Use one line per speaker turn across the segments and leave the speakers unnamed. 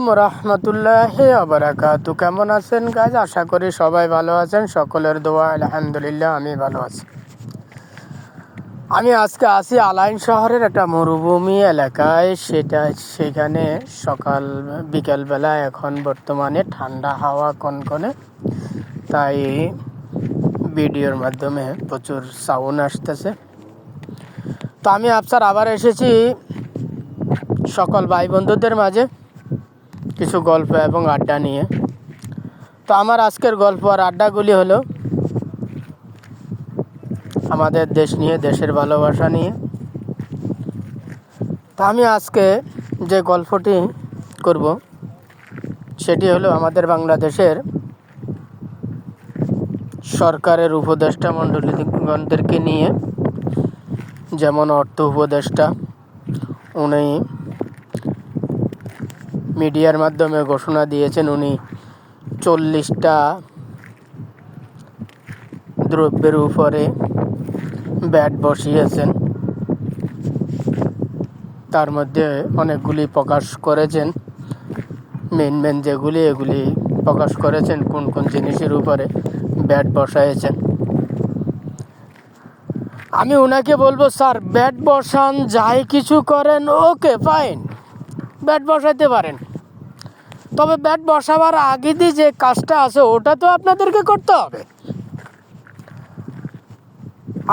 আলাইকুম রহমতুল্লাহ আবরাকাত কেমন আছেন গাছ আশা করি সবাই ভালো আছেন। সকলের দোয়া, আলহামদুলিল্লাহ, আমি ভালো আছি। আমি আজকে আছি আলাইন শহরের একটা মরুভূমি এলাকায়। সেটা সেখানে সকাল বিকেলবেলা এখন বর্তমানে ঠান্ডা হাওয়া কনকনে। তাই ভিডিওর মাধ্যমে প্রচুর সাউন্ড আসতেছে। তো আমি আফসার আবার এসেছি সকল ভাই বন্ধুদের মাঝে। কিছু গল্প এবং আড্ডা নিয়ে। তো আমার আজকের গল্প আর আড্ডাগুলি হলো আমাদের দেশ নিয়ে, দেশের ভালোবাসা নিয়ে। তা আমি আজকে যে গল্পটি করব, সেটি হলো আমাদের বাংলাদেশের সরকারের উপদেষ্টা মণ্ডলীগণদেরকে নিয়ে। যেমন অর্থ উপদেষ্টা, উনি মিডিয়ার মাধ্যমে ঘোষণা দিয়েছেন উনি। চল্লিশটা দ্রব্যের উপরে ব্যাট বসিয়েছেন। তার মধ্যে অনেকগুলি প্রকাশ করেছেন। মেন মেন যেগুলি, এগুলি প্রকাশ করেছেন, কোন কোন জিনিসের উপরে ব্যাট বসাইছেন। আমি ওনাকে বলব, স্যার, ব্যাট বসান, যাই কিছু করেন, ওকে, ফাইন। ব্যাট বসাইতে পারেন। তবে ব্যাট বসাবার আগে দিয়ে যে কাজটা আছে, ওটা তো আপনাদেরকে করতে হবে।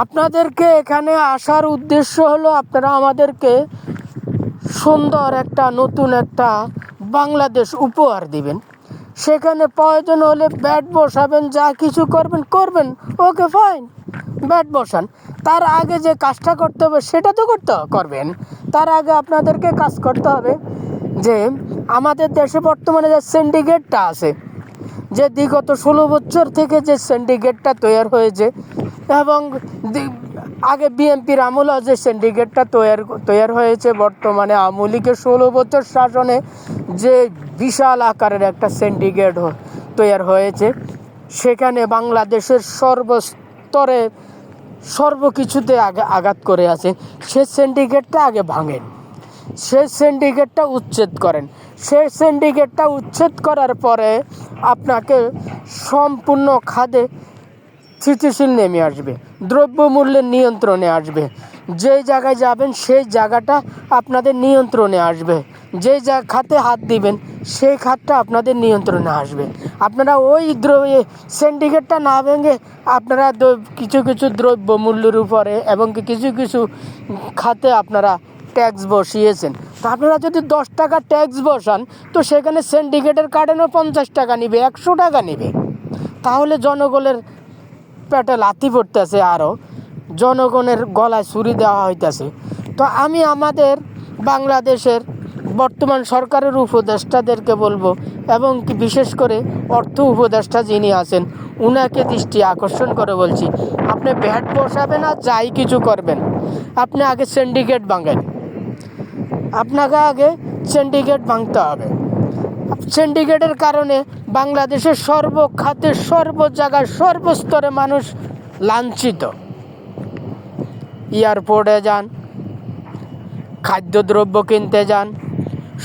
আপনাদেরকে এখানে আসার উদ্দেশ্য হলো আপনারা আমাদেরকে সুন্দর একটা নতুন একটা বাংলাদেশ উপহার দিবেন। সেখানে প্রয়োজন হলে ব্যাট বসাবেন, যা কিছু করবেন করবেন, ওকে ফাইন ব্যাট বসান। তার আগে যে কাজটা করতে হবে, সেটা তো করতে করবেন। তার আগে আপনাদেরকে কাজ করতে হবে যে আমাদের দেশে বর্তমানে যে সিন্ডিকেটটা আছে, যে বিগত ষোলো বছর থেকে যে সিন্ডিকেটটা তৈরি হয়েছে এবং আগে বিএনপির আমলে যে সিন্ডিকেটটা তৈরি তৈরি হয়েছে, বর্তমানে আমলিকে ষোলো বছর শাসনে যে বিশাল আকারের একটা সিন্ডিকেট তৈরি হয়েছে, সেখানে বাংলাদেশের সর্বস্তরে সর্বকিছুতে আগে, আঘাত করে আছে, সে সিন্ডিকেটটা আগে ভাঙেন। সেই সিন্ডিকেটটা উচ্ছেদ করেন। সেই সিন্ডিকেটটা উচ্ছেদ করার পরে আপনাকে সম্পূর্ণ খাদে স্থিতিশীল নেমে আসবে, দ্রব্যমূল্যের নিয়ন্ত্রণে আসবে। যেই জায়গায় যাবেন, সেই জায়গাটা আপনাদের নিয়ন্ত্রণে আসবে। যে যা খাতে হাত দিবেন, সেই খাতটা আপনাদের নিয়ন্ত্রণে আসবে। আপনারা ওই দ্রব্য সিন্ডিকেটটা না ভেঙে আপনারা কিছু কিছু দ্রব্য মূল্যের উপরে এবং কিছু কিছু খাতে আপনারা ট্যাক্স বসিয়েছেন। তা আপনারা যদি দশ টাকা ট্যাক্স বসান, তো সেখানে সিন্ডিকেটের কার্ডেনও পঞ্চাশ টাকা নিবে, একশো টাকা নিবে। তাহলে জনগণের পেটে লাথি পড়তেছে আরও জনগণের গলায় ছুরি দেওয়া হইতেছে। তো আমি আমাদের বাংলাদেশের বর্তমান সরকারের উপদেষ্টাদেরকে বলব, এবং কি বিশেষ করে অর্থ উপদেষ্টা যিনি আছেন, উনাকে দৃষ্টি আকর্ষণ করে বলছি, আপনি ভ্যাট বসাবেন আর যাই কিছু করবেন, আপনি আগে সিন্ডিকেট ভাঙেন আপনাকে আগে সিন্ডিকেট ভাঙতে হবে। সিন্ডিকেটের কারণে বাংলাদেশের সর্বখাতে সর্ব জায়গায় সর্বস্তরে মানুষ লাঞ্ছিত। এয়ারপোর্টে যান, খাদ্যদ্রব্য কিনতে যান,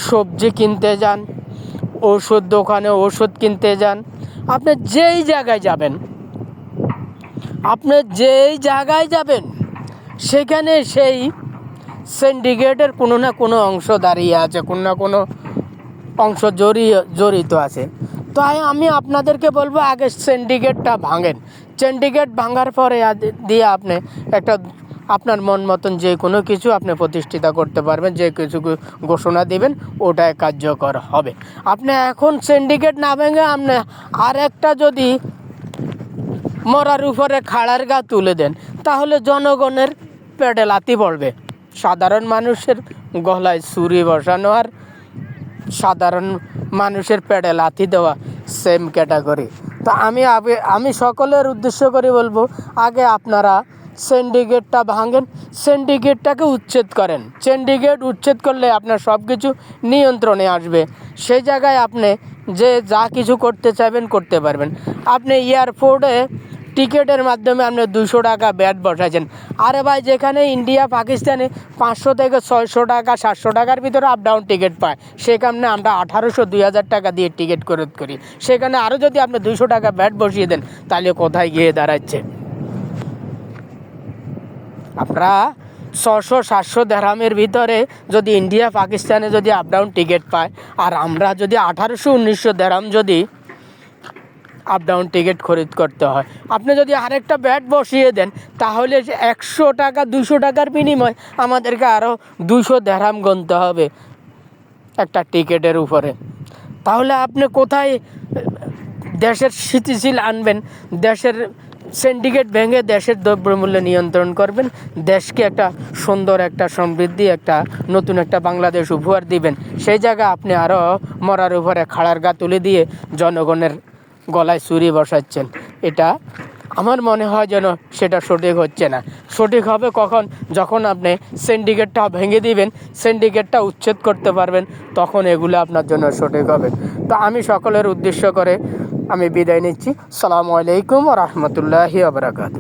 সবজি কিনতে যান ওষুধ দোকানে ওষুধ কিনতে যান। আপনি যেই জায়গায় যাবেন, আপনি যেই জায়গায় যাবেন, সেখানে সেই সিন্ডিকেটের কোনো না কোনো অংশ দাঁড়িয়ে আছে, কোনো না কোনো অংশ জড়িয়ে, জড়িত আছে। তাই আমি আপনাদেরকে বলব, আগে সিন্ডিকেটটা ভাঙেন। সিন্ডিকেট ভাঙার পরে দিয়ে আপনি একটা আপনার মন মতন যে কোনো কিছু আপনি প্রতিষ্ঠিত করতে পারবেন, যে কিছু ঘোষণা দিবেন, ওটাই কার্যকর হবে। আপনি এখন সিন্ডিকেট না ভেঙে আপনি আর একটা যদি মরার উপরে খাড়ার গা তুলে দেন, তাহলে জনগণের পেটে লাথি পড়বে। সাধারণ মানুষের গলায় ছুরি বসানো আর সাধারণ মানুষের পেটে লাথি দেওয়া সেম ক্যাটাগরি তো আমি আগে, আমি সকলের উদ্দেশ্য করে বলব, আগে আপনারা সিন্ডিকেটটা ভাঙেন সিন্ডিকেটটাকে উচ্ছেদ করেন। সিন্ডিকেট উচ্ছেদ করলে আপনার সব কিছু নিয়ন্ত্রণে আসবে। সেই জায়গায় আপনি যে, যা কিছু করতে চাইবেন করতে পারবেন। আপনি এয়ারপোর্টে টিকিটের মাধ্যমে আপনি দুশো টাকা ব্যাট বসাইছেন। আরে ভাই, যেখানে ইন্ডিয়া, পাকিস্তানে পাঁচশো থেকে ছয়শো টাকা, সাতশো টাকার ভিতরে আপ ডাউন টিকিট পায়। সেখানে আমরা আঠারোশো, দুই হাজার টাকা দিয়ে টিকিট করে করি। সেখানে আরও যদি আপনি দুশো টাকা ব্যাট বসিয়ে দেন, তাহলে কোথায় গিয়ে দাঁড়াচ্ছে? আপনারা ছশো সাতশো দেড়হামের ভিতরে যদি ইন্ডিয়া, পাকিস্তানে যদি আপ ডাউন টিকিট পায়, আর আমরা যদি আঠারোশো, উনিশশো দেড়হাম যদি আপ ডাউন টিকিট খরিদ করতে হয়। আপনি যদি আরেকটা ব্যাট বসিয়ে দেন, তাহলে একশো টাকা, দুশো টাকার বিনিময় আমাদেরকে আরও দুশো দেড়হাম গুনতে হবে একটা টিকিটের উপরে। তাহলে আপনি কোথায়, দেশের স্থিতিশীল আনবেন? দেশের সিন্ডিকেট ভেঙে দেশের দ্রব্যমূল্য নিয়ন্ত্রণ করবেন? দেশকে একটা সুন্দর একটা সমৃদ্ধি, একটা নতুন একটা বাংলাদেশ উপহার দিবেন। সেই জায়গা আপনি আরও মরার উপরে খাড়ার গা তুলে দিয়ে জনগণের গলায় চুরি বসাচ্ছেন। এটা আমার মনে হয় যেন সেটা সঠিক হচ্ছে না। সঠিক হবে কখন? যখন আপনি সিন্ডিকেটটা ভেঙে দিবেন সিন্ডিকেটটা উচ্ছেদ করতে পারবেন, তখন এগুলো আপনার জন্য সঠিক হবে। তো আমি সকলের উদ্দেশ্য করে আমি বিদায় নিচ্ছি। সালামু আলাইকুম রহমতুল্লাহি আবরাকাত